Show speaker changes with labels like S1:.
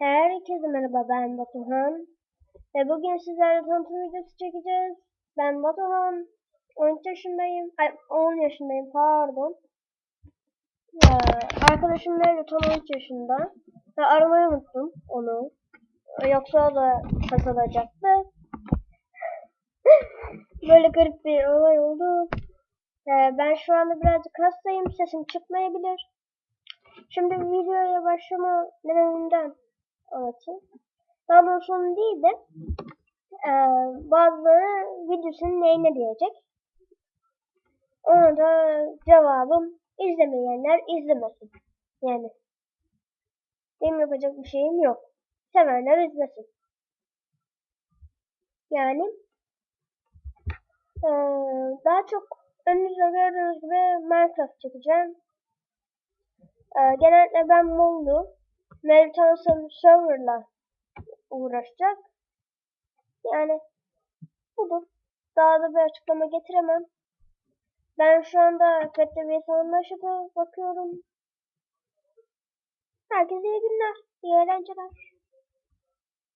S1: Herkese merhaba ben Batuhan. Ve bugün sizlerle tanıtım videosu çekeceğiz. Ben Batuhan. 13 yaşındayım. Ay 10 yaşındayım pardon. Ee, arkadaşım Mevlüt 13 yaşında. Ve aramayı unuttum onu. Yoksa da kasalacaktı. Böyle garip bir olay oldu. Ee, ben şu anda birazcık hastayım. Sesim çıkmayabilir. Şimdi videoya başlama nedeninden anlatayım. Daha doğrusu onu değil de e, bazıları videosunun neyine diyecek. Ona da cevabım izlemeyenler izlemesin. Yani benim yapacak bir şeyim yok. Sevenler izlesin. Yani e, daha çok önünüzde gördüğünüz gibi Minecraft çekeceğim. E, genellikle ben Moon'du. Meritanus'un serverla uğraşacak. Yani budur. Daha da bir açıklama getiremem. Ben şu anda Fethiye bir Savaşı'da bakıyorum. Herkese iyi günler, iyi eğlenceler.